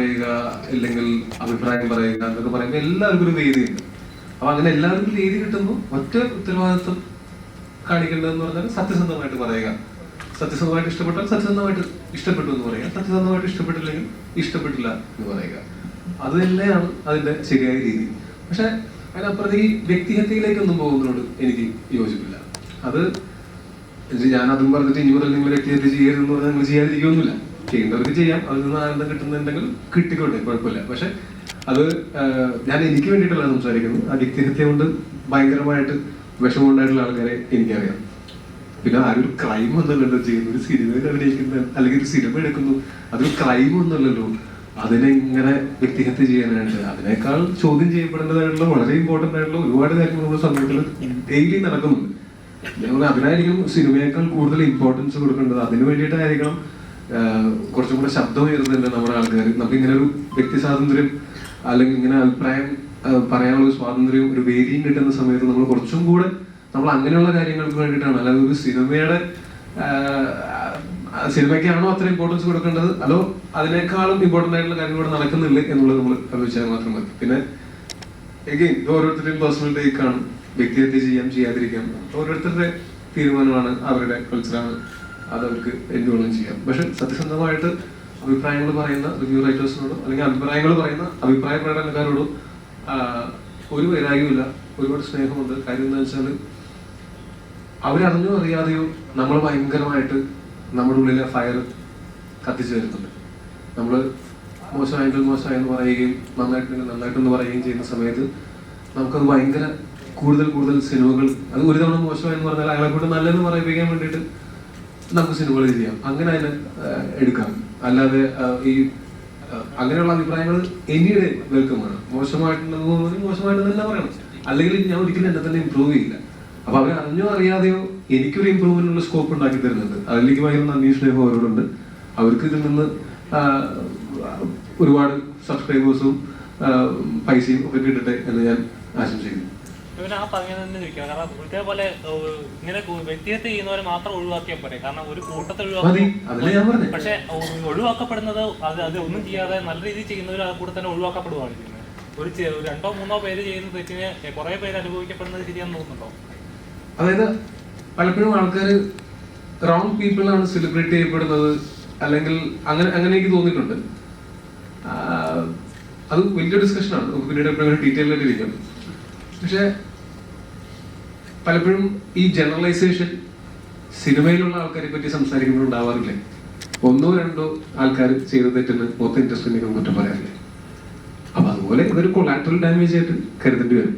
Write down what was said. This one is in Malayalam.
പറയുക ഇല്ലെങ്കിൽ അഭിപ്രായം പറയുക എന്നൊക്കെ പറയുമ്പോൾ എല്ലാവർക്കും ഒരു വേദിയുണ്ട്. അപ്പൊ അങ്ങനെ എല്ലാവർക്കും വേദി കിട്ടുമ്പോൾ ഒറ്റ ഉത്തരവാദിത്വം കാണിക്കേണ്ടതെന്ന് പറഞ്ഞാൽ സത്യസന്ധമായിട്ട് പറയുക. സത്യസന്ധമായിട്ട് ഇഷ്ടപ്പെട്ടാൽ സത്യസന്ധമായിട്ട് ഇഷ്ടപ്പെട്ടു എന്ന് പറയുക. സത്യസന്ധമായിട്ട് ഇഷ്ടപ്പെട്ടില്ലെങ്കിൽ ഇഷ്ടപ്പെട്ടില്ല എന്ന് പറയുക. അത് തന്നെയാണ് അതിന്റെ ശരിയായ രീതി. പക്ഷെ അതിനപ്പുറത്ത് ഈ വ്യക്തിഹത്യയിലേക്കൊന്നും പോകുന്നതിനോട് എനിക്ക് യോജിപ്പില്ല. അത് ഞാൻ അതും പറഞ്ഞിട്ട് ഇനി മുതൽ നിങ്ങൾ വ്യക്തിഹത്യ ചെയ്യരുതെന്ന് പറഞ്ഞാൽ നിങ്ങൾ ചെയ്യാതിരിക്കൊന്നുമില്ല ചെയ്യേണ്ടവർക്ക് ചെയ്യാം. അതിൽ നിന്ന് ആനന്ദം കിട്ടുന്നുണ്ടെങ്കിൽ കിട്ടിക്കോട്ടെ കുഴപ്പമില്ല. പക്ഷെ അത് ഞാൻ എനിക്ക് വേണ്ടിയിട്ടല്ല സംസാരിക്കുന്നത്. ആ വ്യക്തിഹത്യ കൊണ്ട് ഭയങ്കരമായിട്ട് വിഷമമുണ്ടായിട്ടുള്ള ആൾക്കാരെ എനിക്കറിയാം. പിന്നെ ആരൊരു ക്രൈം ഒന്നുമല്ലല്ലോ ചെയ്യുന്നു ഒരു സിനിമയിൽ അഭിനയിക്കുന്ന അല്ലെങ്കിൽ ഒരു സിനിമ എടുക്കുന്നു. അതൊരു ക്രൈം ഒന്നുമല്ലല്ലോ അതിനെ ഇങ്ങനെ വ്യക്തിഹത്യ ചെയ്യാനായിട്ട്? അതിനേക്കാൾ ചോദ്യം ചെയ്യപ്പെടേണ്ടതായിട്ടുള്ള വളരെ ഇമ്പോർട്ടന്റ് ആയിട്ടുള്ള ഒരുപാട് കാര്യങ്ങൾ നമ്മുടെ സമൂഹത്തിൽ ഡെയിലി നടക്കുന്നുണ്ട്. അതിനായിരിക്കും സിനിമയേക്കാൾ കൂടുതൽ ഇമ്പോർട്ടൻസ് കൊടുക്കേണ്ടത്. അതിനു വേണ്ടിയിട്ടായിരിക്കണം കുറച്ചും കൂടെ ശബ്ദം ഉയർന്നില്ല നമ്മുടെ ആൾക്കാർ നമുക്ക് ഇങ്ങനെ ഒരു വ്യക്തി സ്വാതന്ത്ര്യം അല്ലെങ്കിൽ ഇങ്ങനെ അഭിപ്രായം പറയാനുള്ള ഒരു സ്വാതന്ത്ര്യം ഒരു വേദിയും കിട്ടുന്ന സമയത്ത് നമ്മൾ കുറച്ചും കൂടെ നമ്മൾ അങ്ങനെയുള്ള കാര്യങ്ങൾക്ക് വേണ്ടിയിട്ടാണ്. അല്ലാതെ ഒരു സിനിമയുടെ സിനിമയ്ക്കാണോ അത്ര ഇമ്പോർട്ടൻസ് കൊടുക്കേണ്ടത്? അതോ അതിനേക്കാളും ഇമ്പോർട്ടന്റ് ആയിട്ടുള്ള കാര്യങ്ങൾ ഇവിടെ നടക്കുന്നില്ലേ എന്നുള്ളത് നമ്മൾ ആലോചിച്ചാൽ മാത്രം മതി. പിന്നെ എഗെയിൻ ഇത് ഓരോരുത്തരുടെയും പേഴ്സണൽ ടേക്കാണ് വ്യക്തിഹത്യ ചെയ്യാം ചെയ്യാതിരിക്കാം. ഓരോരുത്തരുടെ തീരുമാനമാണ് അവരുടെ കൾച്ചറാണ് അത് അവർക്ക് എന്തുകൊണ്ടും ചെയ്യാം. പക്ഷെ സത്യസന്ധമായിട്ട് അഭിപ്രായങ്ങൾ പറയുന്ന റിവ്യൂ റൈറ്റേഴ്സിനോടും അല്ലെങ്കിൽ അഭിപ്രായങ്ങൾ പറയുന്ന അഭിപ്രായ പ്രകടനക്കാരോടും ഒരു വൈരാഗ്യമില്ല ഒരുപാട് സ്നേഹമുണ്ട്. കാര്യം എന്താ വെച്ചാൽ അവരറിഞ്ഞോ അറിയാതെയോ നമ്മൾ ഭയങ്കരമായിട്ട് നമ്മുടെ ഉള്ളിലെ ഫയർ കത്തിച്ചു വരുന്നുണ്ട്. നമ്മൾ മോശമായെങ്കിൽ മോശമായെന്ന് പറയുകയും നന്നായിട്ടുണ്ടെങ്കിൽ നന്നായിട്ടെന്ന് പറയുകയും ചെയ്യുന്ന സമയത്ത് നമുക്കത് ഭയങ്കര കൂടുതൽ കൂടുതൽ സിനിമകൾ അത് ഒരു തവണ മോശമായെന്ന് പറഞ്ഞാൽ അയാളെ കൂടെ നല്ലതെന്ന് പറയിപ്പിക്കാൻ വേണ്ടിയിട്ട് നമുക്ക് സിനിമകൾ ചെയ്യാം. അങ്ങനെ അതിനെ എടുക്കാം. അല്ലാതെ ഈ അങ്ങനെയുള്ള അഭിപ്രായങ്ങൾ എനിയുടെ വെൽക്കമാണ്. മോശമായിട്ടുള്ളത് മോശമായിട്ട് തന്നെ പറയണം. അല്ലെങ്കിൽ ഞാൻ ഒരിക്കലും എന്നെ തന്നെ ഇമ്പ്രൂവ് ചെയ്യില്ല. അപ്പൊ അവർ അറിഞ്ഞോ അറിയാതെയോ എനിക്കൊരു ഇമ്പ്രൂവ്മെന്റിനുള്ള സ്കോപ്പ് ഉണ്ടാക്കി തരുന്നുണ്ട്. അതിലേക്ക് ഭയങ്കര നന്ദി സ്നേഹം അവരോടുണ്ട്. അവർക്ക് ഇതിൽ നിന്ന് ഒരുപാട് സബ്സ്ക്രൈബേഴ്സും പൈസയും ഒക്കെ കിട്ടട്ടെ എന്ന് ഞാൻ ആശംസിക്കുന്നു. ഇവന് ആ പറഞ്ഞത് തന്നെ ചോദിക്കാം കാരണം ഇതേപോലെ പോലെ ഇങ്ങനെ വ്യക്തിഹത്യ ചെയ്യുന്നവരെ മാത്രം ഒഴിവാക്കിയാൽ പോരെ. കാരണം ഒരു കൂട്ടത്തെ പറഞ്ഞത് പക്ഷെ ഒഴിവാക്കപ്പെടുന്നത് അത് അത് ഒന്നും ചെയ്യാതെ നല്ല രീതിയിൽ ചെയ്യുന്നവർ ആ കൂടെ തന്നെ ഒഴിവാക്കപ്പെടുവാണ്. ചെയ്യുന്നത് ഒരു രണ്ടോ മൂന്നോ പേര് ചെയ്യുന്ന തെറ്റിന് കുറെ പേര് അനുഭവിക്കപ്പെടുന്നത് ശരിയാന്ന് തോന്നുന്നുണ്ടോ? അതായത് പലപ്പോഴും ആൾക്കാർ റോങ് പീപ്പിളാണ് സെലിബ്രേറ്റ് ചെയ്യപ്പെടുന്നത്. അല്ലെങ്കിൽ അങ്ങനെ അങ്ങനെ എനിക്ക് തോന്നിയിട്ടുണ്ട്. അത് വലിയ ഡിസ്കഷനാണ് നമുക്ക് പിന്നീട് എപ്പോഴും ഡീറ്റെയിൽ ആയിട്ട് ഇരിക്കുന്നത് പക്ഷെ പലപ്പോഴും ഈ ജനറലൈസേഷൻ സിനിമയിലുള്ള ആൾക്കാരെ പറ്റി സംസാരിക്കുമ്പോൾ ഉണ്ടാവാറില്ലേ? ഒന്നോ രണ്ടോ ആൾക്കാർ ചെയ്ത തെറ്റിന് മൊത്തം ഇൻഡസ്ട്രീനെ കുറ്റം പറയാറില്ലേ? അപ്പൊ അതുപോലെ ഇതൊരു കൊളാറ്ററൽ ഡാമേജ് ആയിട്ട് കരുതേണ്ടി വരും.